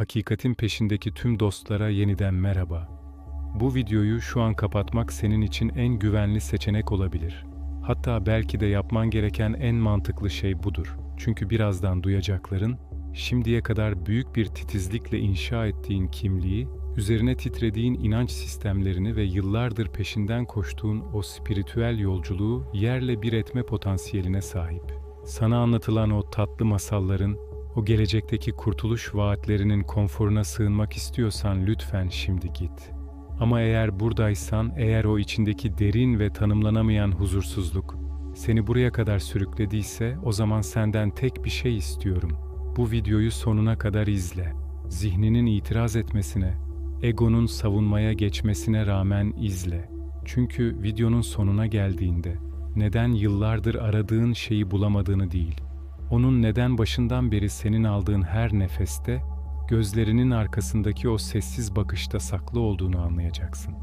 hakikatin peşindeki tüm dostlara yeniden merhaba. Bu videoyu şu an kapatmak senin için en güvenli seçenek olabilir. Hatta belki de yapman gereken en mantıklı şey budur. Çünkü birazdan duyacakların, şimdiye kadar büyük bir titizlikle inşa ettiğin kimliği, üzerine titrediğin inanç sistemlerini ve yıllardır peşinden koştuğun o spiritüel yolculuğu yerle bir etme potansiyeline sahip. Sana anlatılan o tatlı masalların, o gelecekteki kurtuluş vaatlerinin konforuna sığınmak istiyorsan lütfen şimdi git. Ama eğer buradaysan, eğer o içindeki derin ve tanımlanamayan huzursuzluk seni buraya kadar sürüklediyse, o zaman senden tek bir şey istiyorum. Bu videoyu sonuna kadar izle. Zihninin itiraz etmesine, egonun savunmaya geçmesine rağmen izle. Çünkü videonun sonuna geldiğinde neden yıllardır aradığın şeyi bulamadığını değil, onun neden başından beri senin aldığın her nefeste, gözlerinin arkasındaki o sessiz bakışta saklı olduğunu anlayacaksın.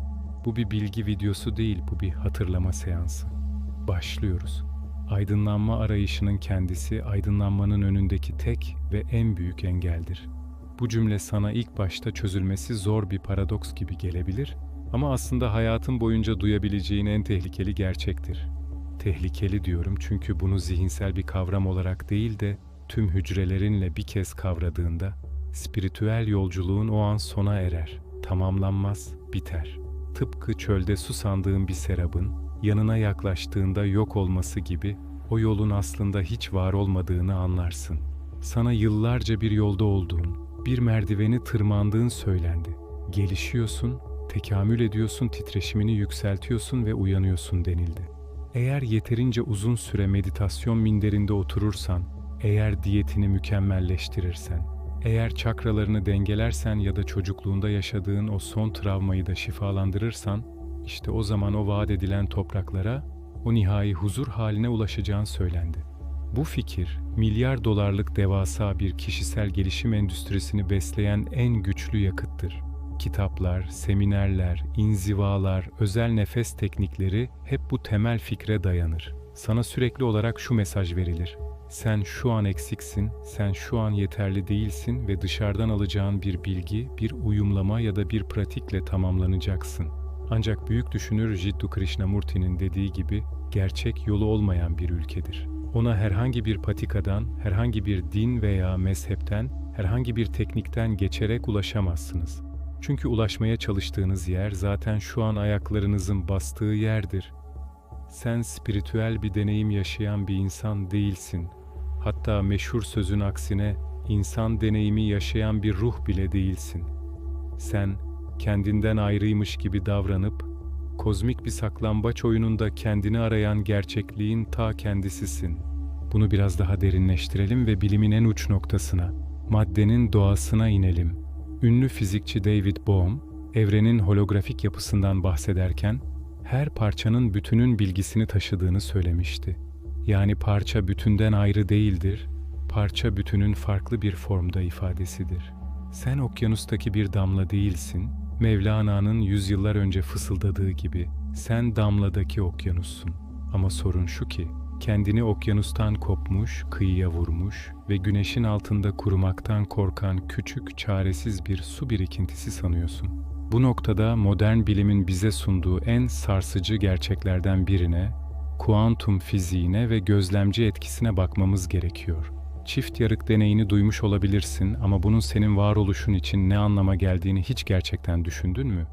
Bu bir bilgi videosu değil, bu bir hatırlama seansı. Başlıyoruz. Aydınlanma arayışının kendisi, aydınlanmanın önündeki tek ve en büyük engeldir. Bu cümle sana ilk başta çözülmesi zor bir paradoks gibi gelebilir ama aslında hayatın boyunca duyabileceğin en tehlikeli gerçektir. Tehlikeli diyorum çünkü bunu zihinsel bir kavram olarak değil de tüm hücrelerinle bir kez kavradığında spiritüel yolculuğun o an sona erer, tamamlanmaz, biter. Tıpkı çölde su sandığın bir serabın yanına yaklaştığında yok olması gibi o yolun aslında hiç var olmadığını anlarsın. Sana yıllarca bir yolda olduğun, bir merdiveni tırmandığın söylendi. Gelişiyorsun, tekamül ediyorsun, titreşimini yükseltiyorsun ve uyanıyorsun denildi. Eğer yeterince uzun süre meditasyon minderinde oturursan, eğer diyetini mükemmelleştirirsen, eğer çakralarını dengelersen ya da çocukluğunda yaşadığın o son travmayı da şifalandırırsan, işte o zaman o vaat edilen topraklara, o nihai huzur haline ulaşacağın söylendi. Bu fikir, milyar dolarlık devasa bir kişisel gelişim endüstrisini besleyen en güçlü yakıttır. Kitaplar, seminerler, inzivalar, özel nefes teknikleri hep bu temel fikre dayanır. Sana sürekli olarak şu mesaj verilir. Sen şu an eksiksin, sen şu an yeterli değilsin ve dışarıdan alacağın bir bilgi, bir uyumlama ya da bir pratikle tamamlanacaksın. Ancak büyük düşünür Jiddu Krishnamurti'nin dediği gibi gerçek yolu olmayan bir ülkedir. Ona herhangi bir patikadan, herhangi bir din veya mezhepten, herhangi bir teknikten geçerek ulaşamazsınız. Çünkü ulaşmaya çalıştığınız yer zaten şu an ayaklarınızın bastığı yerdir. Sen spiritüel bir deneyim yaşayan bir insan değilsin. Hatta meşhur sözün aksine insan deneyimi yaşayan bir ruh bile değilsin. Sen kendinden ayrıymış gibi davranıp kozmik bir saklambaç oyununda kendini arayan gerçekliğin ta kendisisin. Bunu biraz daha derinleştirelim ve bilimin en uç noktasına, maddenin doğasına inelim. Ünlü fizikçi David Bohm, evrenin holografik yapısından bahsederken, her parçanın bütünün bilgisini taşıdığını söylemişti. Yani parça bütünden ayrı değildir, parça bütünün farklı bir formda ifadesidir. Sen okyanustaki bir damla değilsin, Mevlana'nın yüzyıllar önce fısıldadığı gibi, sen damladaki okyanussun. Ama sorun şu ki, kendini okyanustan kopmuş, kıyıya vurmuş ve güneşin altında kurumaktan korkan küçük, çaresiz bir su birikintisi sanıyorsun. Bu noktada modern bilimin bize sunduğu en sarsıcı gerçeklerden birine, kuantum fiziğine ve gözlemci etkisine bakmamız gerekiyor. Çift yarık deneyini duymuş olabilirsin ama bunun senin varoluşun için ne anlama geldiğini hiç gerçekten düşündün mü?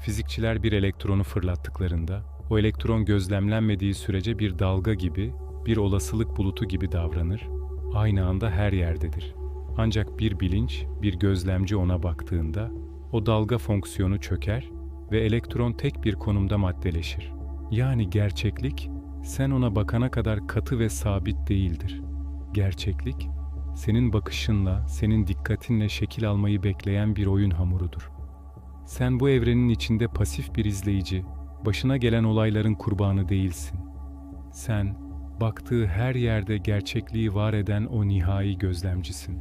Fizikçiler bir elektronu fırlattıklarında o elektron gözlemlenmediği sürece bir dalga gibi, bir olasılık bulutu gibi davranır, aynı anda her yerdedir. Ancak bir bilinç, bir gözlemci ona baktığında o dalga fonksiyonu çöker ve elektron tek bir konumda maddeleşir. Yani gerçeklik sen ona bakana kadar katı ve sabit değildir. Gerçeklik senin bakışınla, senin dikkatinle şekil almayı bekleyen bir oyun hamurudur. Sen bu evrenin içinde pasif bir izleyici, başına gelen olayların kurbanı değilsin. Sen, baktığı her yerde gerçekliği var eden o nihai gözlemcisin.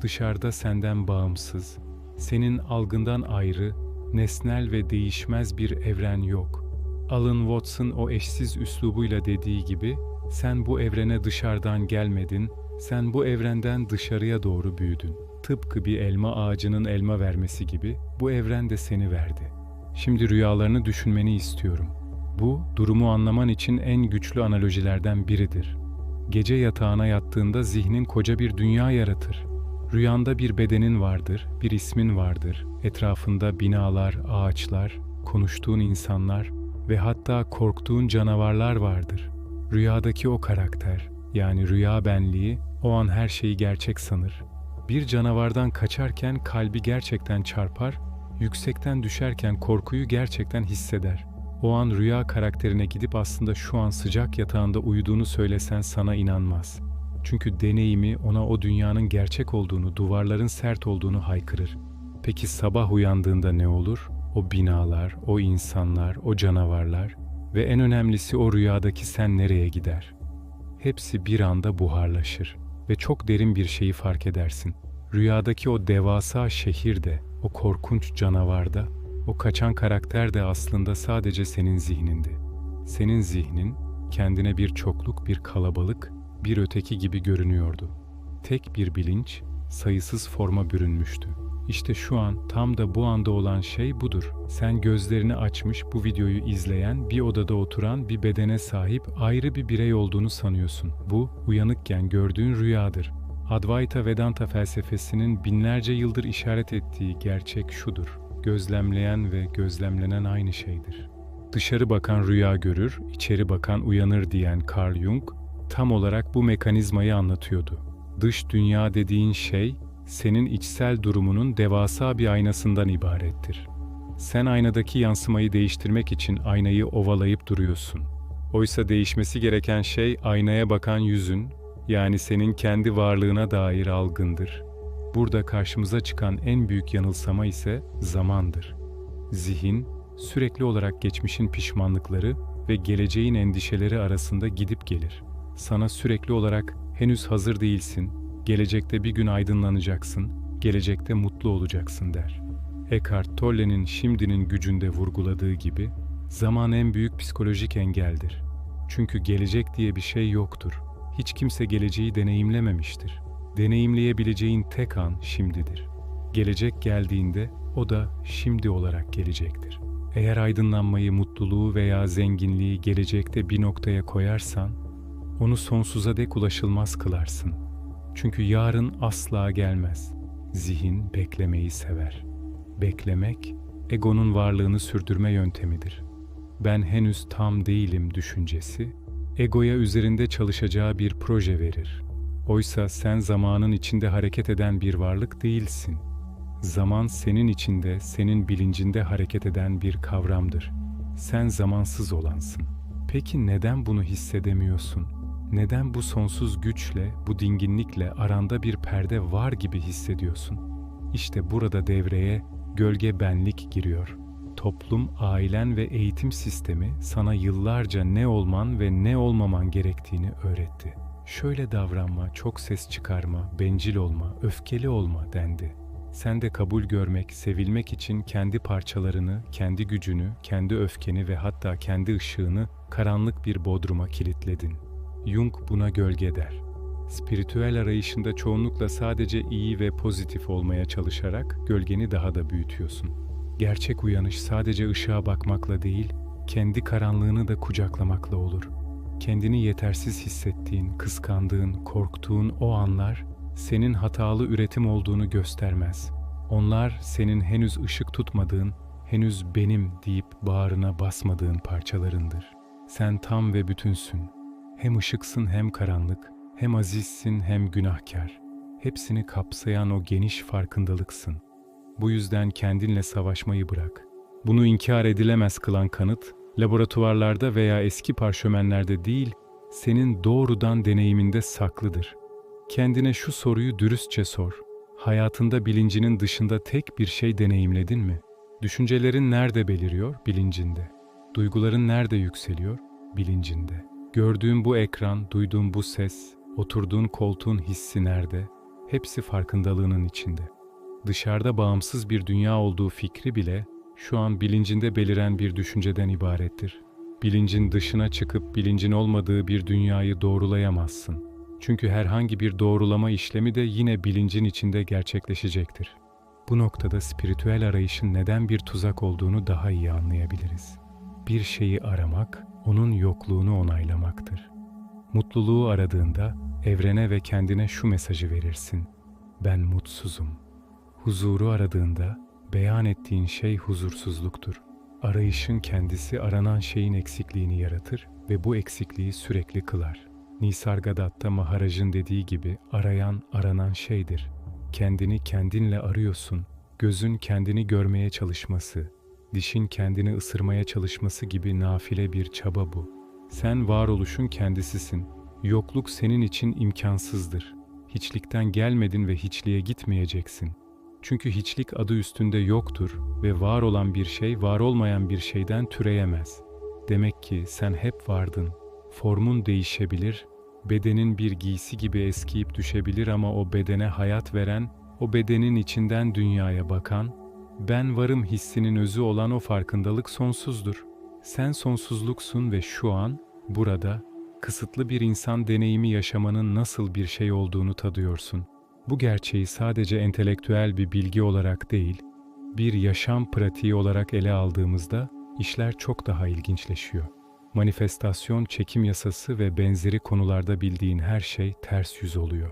Dışarıda senden bağımsız, senin algından ayrı, nesnel ve değişmez bir evren yok. Alan Watts'ın o eşsiz üslubuyla dediği gibi, sen bu evrene dışarıdan gelmedin, sen bu evrenden dışarıya doğru büyüdün. Tıpkı bir elma ağacının elma vermesi gibi bu evren de seni verdi. Şimdi rüyalarını düşünmeni istiyorum. Bu, durumu anlaman için en güçlü analojilerden biridir. Gece yatağına yattığında zihnin koca bir dünya yaratır. Rüyanda bir bedenin vardır, bir ismin vardır. Etrafında binalar, ağaçlar, konuştuğun insanlar ve hatta korktuğun canavarlar vardır. Rüyadaki o karakter, yani rüya benliği o an her şeyi gerçek sanır. Bir canavardan kaçarken kalbi gerçekten çarpar, yüksekten düşerken korkuyu gerçekten hisseder. O an rüya karakterine gidip aslında şu an sıcak yatağında uyuduğunu söylesen sana inanmaz. Çünkü deneyimi ona o dünyanın gerçek olduğunu, duvarların sert olduğunu haykırır. Peki sabah uyandığında ne olur? O binalar, o insanlar, o canavarlar ve en önemlisi o rüyadaki sen nereye gider? Hepsi bir anda buharlaşır ve çok derin bir şeyi fark edersin. Rüyadaki o devasa şehir de, o korkunç canavar da, o kaçan karakter de aslında sadece senin zihnindi. Senin zihnin kendine bir çokluk, bir kalabalık, bir öteki gibi görünüyordu. Tek bir bilinç sayısız forma bürünmüştü. İşte şu an tam da bu anda olan şey budur. Sen gözlerini açmış bu videoyu izleyen, bir odada oturan, bir bedene sahip ayrı bir birey olduğunu sanıyorsun. Bu uyanıkken gördüğün rüyadır. Advaita Vedanta felsefesinin binlerce yıldır işaret ettiği gerçek şudur. Gözlemleyen ve gözlemlenen aynı şeydir. Dışarı bakan rüya görür, içeri bakan uyanır diyen Carl Jung tam olarak bu mekanizmayı anlatıyordu. Dış dünya dediğin şey senin içsel durumunun devasa bir aynasından ibarettir. Sen aynadaki yansımayı değiştirmek için aynayı ovalayıp duruyorsun. Oysa değişmesi gereken şey aynaya bakan yüzün, yani senin kendi varlığına dair algındır. Burada karşımıza çıkan en büyük yanılsama ise zamandır. Zihin, sürekli olarak geçmişin pişmanlıkları ve geleceğin endişeleri arasında gidip gelir. Sana sürekli olarak henüz hazır değilsin, gelecekte bir gün aydınlanacaksın, gelecekte mutlu olacaksın der. Eckhart Tolle'nin şimdinin gücünde vurguladığı gibi, zaman en büyük psikolojik engeldir. Çünkü gelecek diye bir şey yoktur. Hiç kimse geleceği deneyimlememiştir. Deneyimleyebileceğin tek an şimdidir. Gelecek geldiğinde o da şimdi olarak gelecektir. Eğer aydınlanmayı, mutluluğu veya zenginliği gelecekte bir noktaya koyarsan, onu sonsuza dek ulaşılmaz kılarsın. Çünkü yarın asla gelmez. Zihin beklemeyi sever. Beklemek, egonun varlığını sürdürme yöntemidir. Ben henüz tam değilim düşüncesi, egoya üzerinde çalışacağı bir proje verir. Oysa sen zamanın içinde hareket eden bir varlık değilsin. Zaman senin içinde, senin bilincinde hareket eden bir kavramdır. Sen zamansız olansın. Peki neden bunu hissedemiyorsun? Neden bu sonsuz güçle, bu dinginlikle aranda bir perde var gibi hissediyorsun? İşte burada devreye gölge benlik giriyor. Toplum, ailen ve eğitim sistemi sana yıllarca ne olman ve ne olmaman gerektiğini öğretti. Şöyle davranma, çok ses çıkarma, bencil olma, öfkeli olma dendi. Sen de kabul görmek, sevilmek için kendi parçalarını, kendi gücünü, kendi öfkeni ve hatta kendi ışığını karanlık bir bodruma kilitledin. Jung buna gölge der. Spiritüel arayışında çoğunlukla sadece iyi ve pozitif olmaya çalışarak gölgeni daha da büyütüyorsun. Gerçek uyanış sadece ışığa bakmakla değil, kendi karanlığını da kucaklamakla olur. Kendini yetersiz hissettiğin, kıskandığın, korktuğun o anlar senin hatalı üretim olduğunu göstermez. Onlar senin henüz ışık tutmadığın, henüz benim deyip bağrına basmadığın parçalarındır. Sen tam ve bütünsün. Hem ışıksın hem karanlık, hem azizsin hem günahkar. Hepsini kapsayan o geniş farkındalıksın. Bu yüzden kendinle savaşmayı bırak. Bunu inkar edilemez kılan kanıt, laboratuvarlarda veya eski parşömenlerde değil, senin doğrudan deneyiminde saklıdır. Kendine şu soruyu dürüstçe sor. Hayatında bilincinin dışında tek bir şey deneyimledin mi? Düşüncelerin nerede beliriyor? Bilincinde. Duyguların nerede yükseliyor? Bilincinde. Gördüğün bu ekran, duyduğun bu ses, oturduğun koltuğun hissi nerede? Hepsi farkındalığının içinde. Dışarıda bağımsız bir dünya olduğu fikri bile şu an bilincinde beliren bir düşünceden ibarettir. Bilincin dışına çıkıp bilincin olmadığı bir dünyayı doğrulayamazsın. Çünkü herhangi bir doğrulama işlemi de yine bilincin içinde gerçekleşecektir. Bu noktada spiritüel arayışın neden bir tuzak olduğunu daha iyi anlayabiliriz. Bir şeyi aramak, onun yokluğunu onaylamaktır. Mutluluğu aradığında evrene ve kendine şu mesajı verirsin. Ben mutsuzum. Huzuru aradığında beyan ettiğin şey huzursuzluktur. Arayışın kendisi aranan şeyin eksikliğini yaratır ve bu eksikliği sürekli kılar. Nisargadatta Maharaj'ın dediği gibi arayan aranan şeydir. Kendini kendinle arıyorsun. Gözün kendini görmeye çalışması, dişin kendini ısırmaya çalışması gibi nafile bir çaba bu. Sen varoluşun kendisisin. Yokluk senin için imkansızdır. Hiçlikten gelmedin ve hiçliğe gitmeyeceksin. Çünkü hiçlik adı üstünde yoktur ve var olan bir şey var olmayan bir şeyden türeyemez. Demek ki sen hep vardın. Formun değişebilir, bedenin bir giysi gibi eskiyip düşebilir ama o bedene hayat veren, o bedenin içinden dünyaya bakan, ben varım hissinin özü olan o farkındalık sonsuzdur. Sen sonsuzluksun ve şu an, burada, kısıtlı bir insan deneyimi yaşamanın nasıl bir şey olduğunu tadıyorsun. Bu gerçeği sadece entelektüel bir bilgi olarak değil, bir yaşam pratiği olarak ele aldığımızda işler çok daha ilginçleşiyor. Manifestasyon, çekim yasası ve benzeri konularda bildiğin her şey ters yüz oluyor.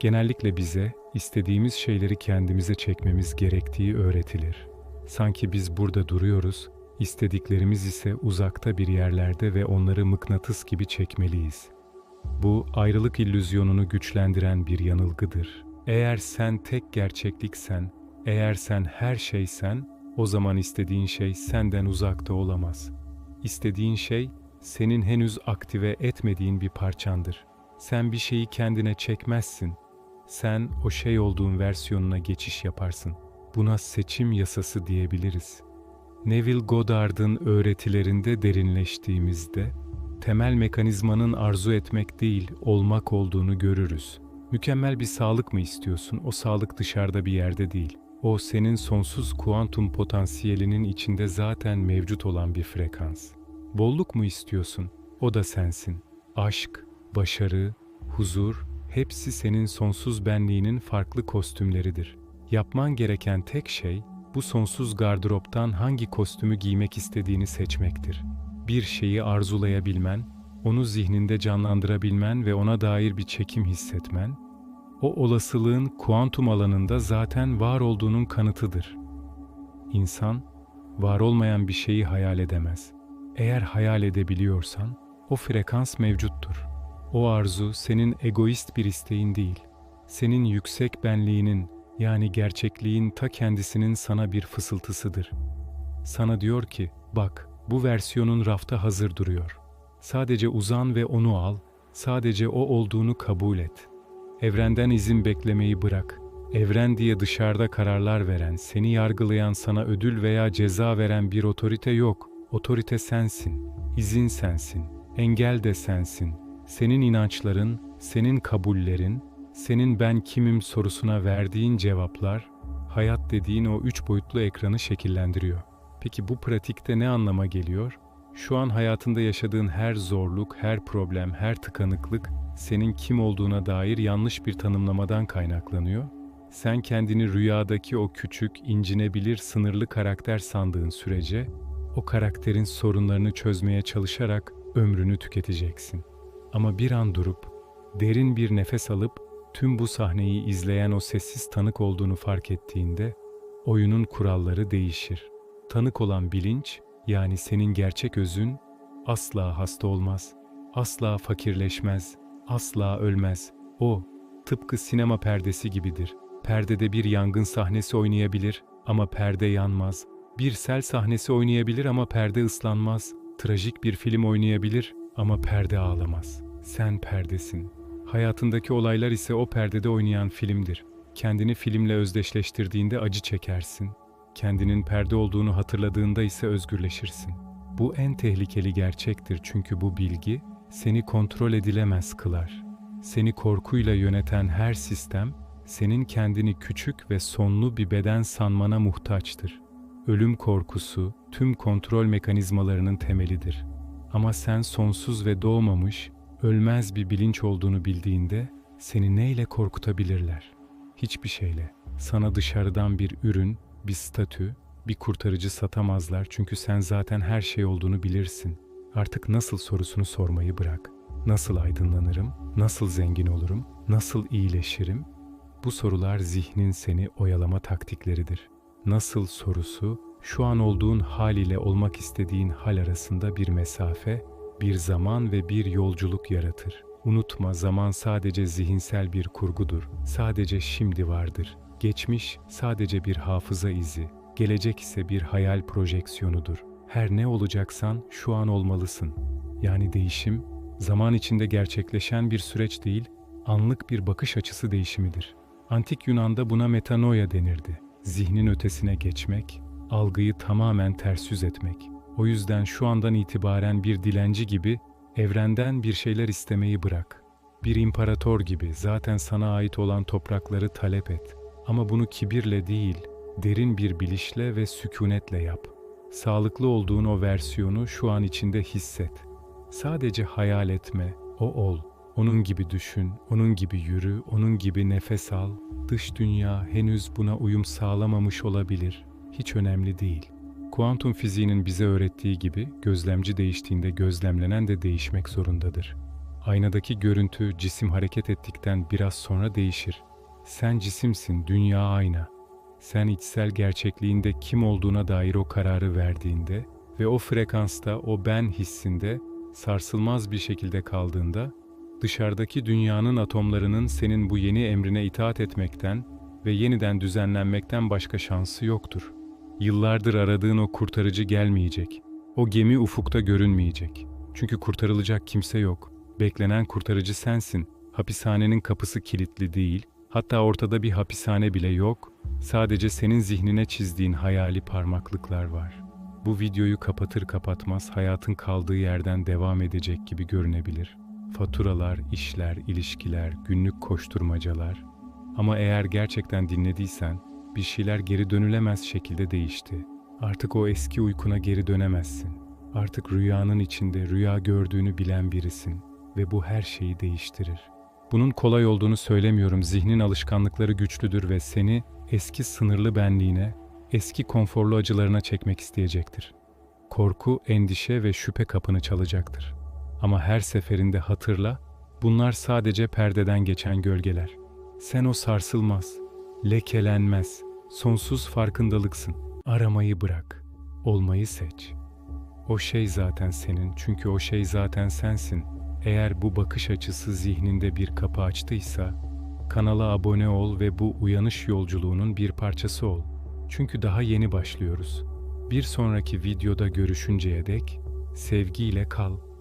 Genellikle bize istediğimiz şeyleri kendimize çekmemiz gerektiği öğretilir. Sanki biz burada duruyoruz, istediklerimiz ise uzakta bir yerlerde ve onları mıknatıs gibi çekmeliyiz. Bu ayrılık illüzyonunu güçlendiren bir yanılgıdır. Eğer sen tek gerçekliksen, eğer sen her şeysen, o zaman istediğin şey senden uzakta olamaz. İstediğin şey senin henüz aktive etmediğin bir parçandır. Sen bir şeyi kendine çekmezsin. Sen o şey olduğun versiyonuna geçiş yaparsın. Buna seçim yasası diyebiliriz. Neville Goddard'ın öğretilerinde derinleştiğimizde temel mekanizmanın arzu etmek değil, olmak olduğunu görürüz. Mükemmel bir sağlık mı istiyorsun? O sağlık dışarıda bir yerde değil. O senin sonsuz kuantum potansiyelinin içinde zaten mevcut olan bir frekans. Bolluk mu istiyorsun? O da sensin. Aşk, başarı, huzur hepsi senin sonsuz benliğinin farklı kostümleridir. Yapman gereken tek şey bu sonsuz gardıroptan hangi kostümü giymek istediğini seçmektir. Bir şeyi arzulayabilmen, onu zihninde canlandırabilmen ve ona dair bir çekim hissetmen, o olasılığın kuantum alanında zaten var olduğunun kanıtıdır. İnsan, var olmayan bir şeyi hayal edemez. Eğer hayal edebiliyorsan, o frekans mevcuttur. O arzu senin egoist bir isteğin değil, senin yüksek benliğinin yani gerçekliğin ta kendisinin sana bir fısıltısıdır. Sana diyor ki, bak bu versiyonun rafta hazır duruyor. Sadece uzan ve onu al, sadece o olduğunu kabul et. Evrenden izin beklemeyi bırak. Evren diye dışarıda kararlar veren, seni yargılayan, sana ödül veya ceza veren bir otorite yok. Otorite sensin, izin sensin, engel de sensin. Senin inançların, senin kabullerin, senin ben kimim sorusuna verdiğin cevaplar, hayat dediğin o üç boyutlu ekranı şekillendiriyor. Peki bu pratikte ne anlama geliyor? Şu an hayatında yaşadığın her zorluk, her problem, her tıkanıklık senin kim olduğuna dair yanlış bir tanımlamadan kaynaklanıyor. Sen kendini rüyadaki o küçük, incinebilir, sınırlı karakter sandığın sürece o karakterin sorunlarını çözmeye çalışarak ömrünü tüketeceksin. Ama bir an durup derin bir nefes alıp tüm bu sahneyi izleyen o sessiz tanık olduğunu fark ettiğinde oyunun kuralları değişir. Tanık olan bilinç yani senin gerçek özün asla hasta olmaz, asla fakirleşmez, asla ölmez. O tıpkı sinema perdesi gibidir. Perdede bir yangın sahnesi oynayabilir ama perde yanmaz. Bir sel sahnesi oynayabilir ama perde ıslanmaz. Trajik bir film oynayabilir ama perde ağlamaz. Sen perdesin. Hayatındaki olaylar ise o perdede oynayan filmdir. Kendini filmle özdeşleştirdiğinde acı çekersin. Kendinin perde olduğunu hatırladığında ise özgürleşirsin. Bu en tehlikeli gerçektir çünkü bu bilgi seni kontrol edilemez kılar. Seni korkuyla yöneten her sistem senin kendini küçük ve sonlu bir beden sanmana muhtaçtır. Ölüm korkusu tüm kontrol mekanizmalarının temelidir. Ama sen sonsuz ve doğmamış, ölmez bir bilinç olduğunu bildiğinde seni neyle korkutabilirler? Hiçbir şeyle. Sana dışarıdan bir ürün, bir statü, bir kurtarıcı satamazlar çünkü sen zaten her şey olduğunu bilirsin. Artık nasıl sorusunu sormayı bırak. Nasıl aydınlanırım? Nasıl zengin olurum? Nasıl iyileşirim? Bu sorular zihnin seni oyalama taktikleridir. Nasıl sorusu, şu an olduğun hal ile olmak istediğin hal arasında bir mesafe, bir zaman ve bir yolculuk yaratır. Unutma zaman sadece zihinsel bir kurgudur. Sadece şimdi vardır. Geçmiş sadece bir hafıza izi. Gelecek ise bir hayal projeksiyonudur. Her ne olacaksan şu an olmalısın. Yani değişim, zaman içinde gerçekleşen bir süreç değil, anlık bir bakış açısı değişimidir. Antik Yunan'da buna metanoia denirdi. Zihnin ötesine geçmek, algıyı tamamen ters yüz etmek. O yüzden şu andan itibaren bir dilenci gibi evrenden bir şeyler istemeyi bırak. Bir imparator gibi zaten sana ait olan toprakları talep et. Ama bunu kibirle değil, derin bir bilişle ve sükunetle yap. Sağlıklı olduğun o versiyonu şu an içinde hisset. Sadece hayal etme, o ol. Onun gibi düşün, onun gibi yürü, onun gibi nefes al. Dış dünya henüz buna uyum sağlamamış olabilir. Hiç önemli değil. Kuantum fiziğinin bize öğrettiği gibi gözlemci değiştiğinde gözlemlenen de değişmek zorundadır. Aynadaki görüntü cisim hareket ettikten biraz sonra değişir. Sen cisimsin, dünya ayna. Sen içsel gerçekliğinde kim olduğuna dair o kararı verdiğinde ve o frekansta o ben hissinde sarsılmaz bir şekilde kaldığında dışarıdaki dünyanın atomlarının senin bu yeni emrine itaat etmekten ve yeniden düzenlenmekten başka şansı yoktur. Yıllardır aradığın o kurtarıcı gelmeyecek. O gemi ufukta görünmeyecek. Çünkü kurtarılacak kimse yok. Beklenen kurtarıcı sensin. Hapishanenin kapısı kilitli değil, hatta ortada bir hapishane bile yok. Sadece senin zihnine çizdiğin hayali parmaklıklar var. Bu videoyu kapatır kapatmaz hayatın kaldığı yerden devam edecek gibi görünebilir. Faturalar, işler, ilişkiler, günlük koşturmacalar. Ama eğer gerçekten dinlediysen, bir şeyler geri dönülemez şekilde değişti. Artık o eski uykuna geri dönemezsin. Artık rüyanın içinde rüya gördüğünü bilen birisin ve bu her şeyi değiştirir. Bunun kolay olduğunu söylemiyorum. Zihnin alışkanlıkları güçlüdür ve seni eski sınırlı benliğine, eski konforlu acılarına çekmek isteyecektir. Korku, endişe ve şüphe kapını çalacaktır. Ama her seferinde hatırla, bunlar sadece perdeden geçen gölgeler. Sen o sarsılmaz, lekelenmez, sonsuz farkındalıksın. Aramayı bırak, olmayı seç. O şey zaten senin çünkü o şey zaten sensin. Eğer bu bakış açısı zihninde bir kapı açtıysa, kanala abone ol ve bu uyanış yolculuğunun bir parçası ol. Çünkü daha yeni başlıyoruz. Bir sonraki videoda görüşünceye dek sevgiyle kal.